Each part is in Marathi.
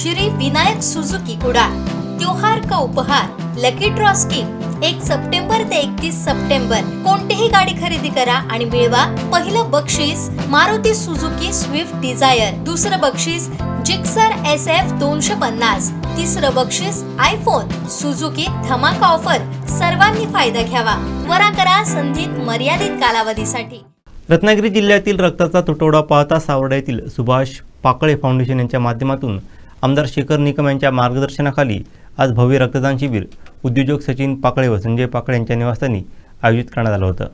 श्री विनायक सुजुकी कुडाळ त्योहार का उपहार लकी ड्रॉ स्कीम एक सप्टेंबर ते एकतीस सप्टेंबर. कोणतीही गाडी खरेदी करा आणि मिळवा पहिलं बक्षीस मारुती सुझुकी स्विफ्ट डिझायर दुसरं बक्षीस जिक्सर एस एफ दोनशे पन्नास. तिसरं बक्षीस आयफोन सुझुकी धमाका ऑफर सर्वांनी फायदा घ्यावा. त्वरा करा संधीत मर्यादित कालावधीसाठी. रत्नागिरी जिल्ह्यातील रक्ताचा तुटवडा पाहता सावर्डा येथील सुभाष पाकळे फाउंडेशन यांच्या माध्यमातून आमदार शेखर निकम यांच्या मार्गदर्शनाखाली आज भव्य रक्तदान शिबिर उद्योजक सचिन पाकळे व संजय पाकळे यांच्या निवासस्थानी आयोजित करण्यात आलं होतं.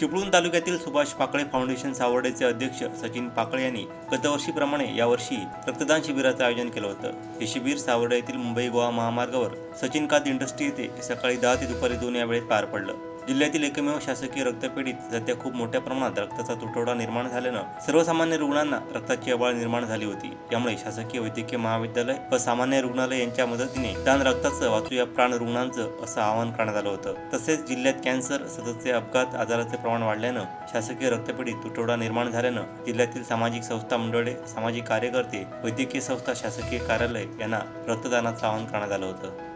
चिपळूण तालुक्यातील सुभाष पाकळे फाउंडेशन सावर्डेचे अध्यक्ष सचिन पाकळे यांनी गतवर्षीप्रमाणे यावर्षी रक्तदान शिबिराचं आयोजन केलं होतं. हे शिबिर सावर्डे येथील मुंबई गोवा महामार्गावर सचिन कात इंडस्ट्री येथे सकाळी दहा ते दुपारी दोन या वेळेत पार पडलं. जिल्ह्यातील एकमेव शासकीय रक्तपेढीत सध्या खूप मोठ्या प्रमाणात रक्ताचा तुटवडा निर्माण झाल्यानं सर्वसामान्य रुग्णांना रक्ताची अबाळ निर्माण झाली होती. त्यामुळे शासकीय वैद्यकीय महाविद्यालय व सामान्य रुग्णालय यांच्या मदतीने दान रक्ताचं वाचूया प्राण रुग्णांचं असं आवाहन करण्यात आलं होतं. तसेच जिल्ह्यात कॅन्सर सततचे अपघात आजाराचे प्रमाण वाढल्यानं शासकीय रक्तपेढीत तुटवडा निर्माण झाल्यानं जिल्ह्यातील सामाजिक संस्था मंडळे सामाजिक कार्यकर्ते वैद्यकीय संस्था शासकीय कार्यालय यांना रक्तदानाचं आवाहन करण्यात आलं होतं.